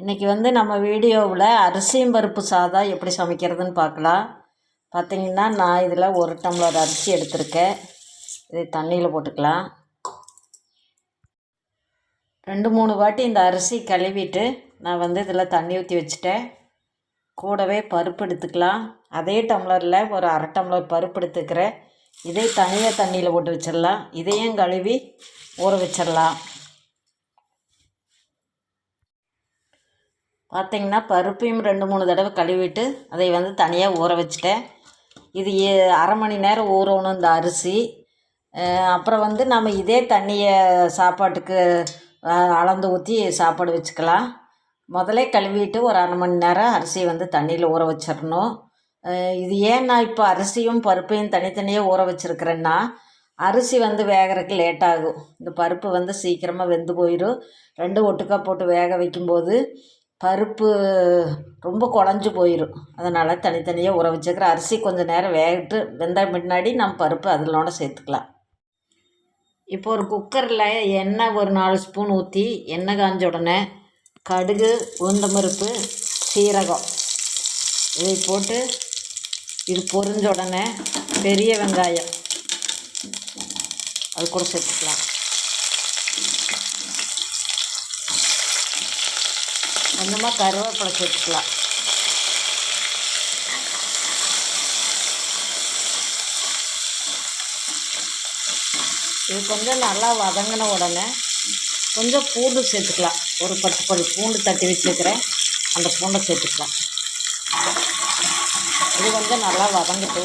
இன்றைக்கி வந்து நம்ம வீடியோவில் அரிசியும் பருப்பு சாதம் எப்படி சமைக்கிறதுன்னு பார்க்கலாம். பார்த்திங்கன்னா நான் இதில் ஒரு டம்ளர் அரிசி எடுத்திருக்கேன். இதை தண்ணியில் போட்டுக்கலாம். ரெண்டு மூணு வாட்டி இந்த அரிசி கழுவிட்டு நான் வந்து இதில் தண்ணி ஊற்றி வச்சுட்டேன். கூடவே பருப்பு எடுத்துக்கலாம். அதே டம்ளரில் ஒரு அரை டம்ளர் பருப்பு எடுத்துக்கிறேன். இதை தனியாக தண்ணியில் போட்டு வச்சிடலாம். இதையும் கழுவி ஊற வச்சிடலாம். பார்த்திங்கன்னா பருப்பையும் ரெண்டு மூணு தடவை கழுவிட்டு அதை வந்து தனியாக ஊற வச்சுட்டேன். இது அரை மணி நேரம் ஊறணும் இந்த அரிசி. அப்புறம் வந்து நம்ம இதே தண்ணியை சாப்பாட்டுக்கு அளந்து ஊற்றி சாப்பாடு வச்சுக்கலாம். முதல்ல கழுவிட்டு ஒரு அரை மணி நேரம் அரிசியை வந்து தண்ணியில் ஊற வச்சிடணும். இது ஏன் நான் இப்போ அரிசியும் பருப்பையும் தனித்தனியாக ஊற வச்சுருக்கிறேன்னா அரிசி வந்து வேகறதுக்கு லேட் ஆகும். இந்த பருப்பு வந்து சீக்கிரமாக வெந்து போயிடும் ரெண்டு ஒட்டுக்கா போட்டு வேக வைக்கும்போது பருப்பு ரொம்ப குழஞ்சு போயிடும் அதனால் தனித்தனியாக ஊற வச்சுக்கிற அரிசி கொஞ்சம் நேரம் வேகட்டு வெந்த முன்னாடி நம்ம பருப்பு அதிலோட சேர்த்துக்கலாம். இப்போ ஒரு குக்கரில் எண்ணெய் ஒரு நாலு ஸ்பூன் ஊற்றி எண்ணெய் காஞ்ச உடனே கடுகு உளுந்தம்பருப்பு சீரகம் இதை போட்டு இது பொரிஞ்ச உடனே பெரிய வெங்காயம் அது கூட சேர்த்துக்கலாம். கொஞ்சமாக கருவேப்பிலை சேர்த்துக்கலாம். இது கொஞ்சம் நல்லா வதங்கின உடனே கொஞ்சம் பூண்டு சேர்த்துக்கலாம். ஒரு பத்து பத்து பூண்டு தட்டி வச்சுருக்கிறேன். அந்த பூண்டை சேர்த்துக்கலாம். இது கொஞ்சம் நல்லா வதங்கிட்டு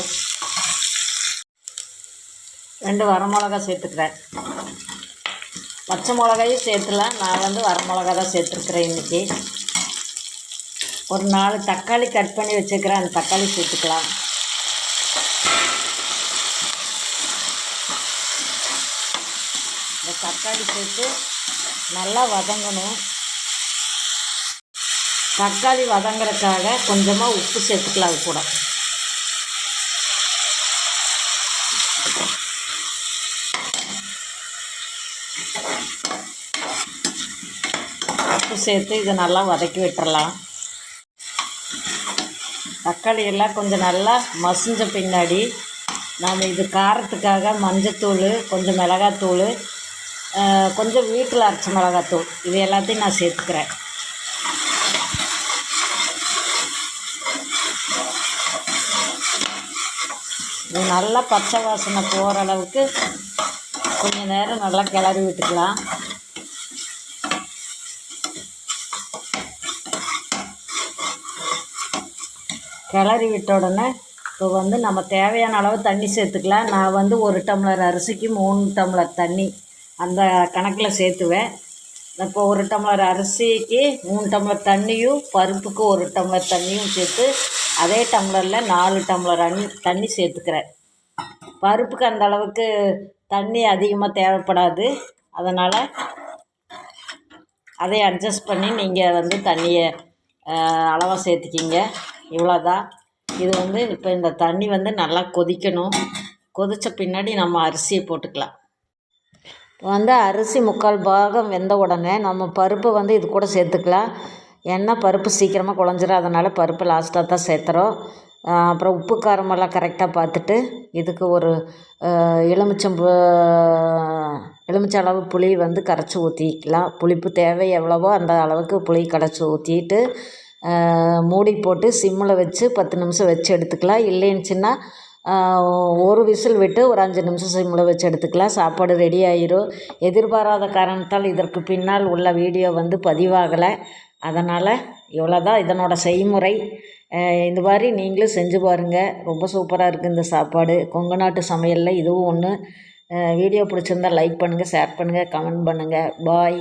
ரெண்டு வரமிளகா சேர்த்துக்கிறேன். பச்சை மிளகாயும் சேர்த்துலாம். நான் வந்து வரமிளகா தான் சேர்த்துருக்குறேன் இன்றைக்கி ஒரு நாலு தக்காளி கட் பண்ணி வச்சுருக்கிறேன் அந்த தக்காளி சேர்த்துக்கலாம். இந்த தக்காளி சேர்த்து நல்லா வதங்கணும். தக்காளி வதங்குறதுக்காக கொஞ்சமாக உப்பு சேர்த்துக்கலாம் அது கூட. உப்பு சேர்த்து இதை நல்லா வதக்கி விட்டுறலாம். தக்காளி எல்லாம் கொஞ்சம் நல்லா மசிஞ்ச பின்னாடி நாம் இது காரத்துக்காக மஞ்சத்தூள் கொஞ்சம் மிளகாத்தூள் கொஞ்சம் வீட்டில் அரைச்ச மிளகாத்தூள். இது எல்லாத்தையும் நான் சேர்த்துக்கிறேன். இது நல்லா பச்சை வாசனை போகிற அளவுக்கு கொஞ்சம் நேரம் நல்லா கிளறி விட்டுக்கலாம். கிளறி விட்ட உடனே இப்போ வந்து நம்ம தேவையான அளவு தண்ணி சேர்த்துக்கலாம். நான் வந்து ஒரு டம்ளர் அரிசிக்கு மூணு டம்ளர் தண்ணி அந்த கணக்கில் சேர்த்துவேன். இப்போ ஒரு டம்ளர் அரிசிக்கு மூணு டம்ளர் தண்ணியும் பருப்புக்கு ஒரு டம்ளர் தண்ணியும் சேர்த்து அதே டம்ளரில் நாலு டம்ளர் அண்ணி தண்ணி சேர்த்துக்கிறேன். பருப்புக்கு அந்த அளவுக்கு தண்ணி அதிகமாக தேவைப்படாது. அதனால் அதை அட்ஜஸ்ட் பண்ணி நீங்கள் வந்து தண்ணியை அளவாக சேர்த்துக்கிங்க. இவ்வளோதான் இது வந்து இப்போ இந்த தண்ணி வந்து நல்லா கொதிக்கணும். கொதித்த பின்னாடி நம்ம அரிசியை போட்டுக்கலாம். இப்போ வந்து அரிசி முக்கால் பாகம் வெந்த உடனே நம்ம பருப்பு வந்து இது கூட சேர்த்துக்கலாம். ஏன்னா பருப்பு சீக்கிரமாக குழஞ்சிரும். அதனால் பருப்பு லாஸ்ட்டாக தான் சேர்த்துறோம். அப்புறம் உப்பு காரமெல்லாம் கரெக்டாக பார்த்துட்டு இதுக்கு ஒரு எலுமிச்சம் எலுமிச்சம்பு எலுமிச்சை அளவு புளி வந்து கரைச்சி ஊற்றிக்கலாம் புளிப்பு தேவை எவ்வளவோ அந்த அளவுக்கு புளி கரைச்சி ஊற்றிட்டு மூடி போட்டு சிம்மில் வச்சு பத்து நிமிஷம் வச்சு எடுத்துக்கலாம். இல்லைன்னுச்சுன்னா ஒரு விசில் விட்டு ஒரு அஞ்சு நிமிஷம் சிம்மில் வச்சு எடுத்துக்கலாம். சாப்பாடு ரெடி ஆயிரும். எதிர்பாராத காரணத்தால் இதற்கு பின்னால் உள்ள வீடியோ வந்து பதிவாகலை. அதனால் இவ்வளோதான் இதனோட செய்முறை. இந்த மாதிரி நீங்களும் செஞ்சு பாருங்கள் ரொம்ப சூப்பராக இருக்குது இந்த சாப்பாடு. கொங்கு நாட்டு சமையலில் இதுவும் ஒன்று வீடியோ பிடிச்சிருந்தா லைக் பண்ணுங்கள் ஷேர் பண்ணுங்கள் கமெண்ட் பண்ணுங்கள் பாய்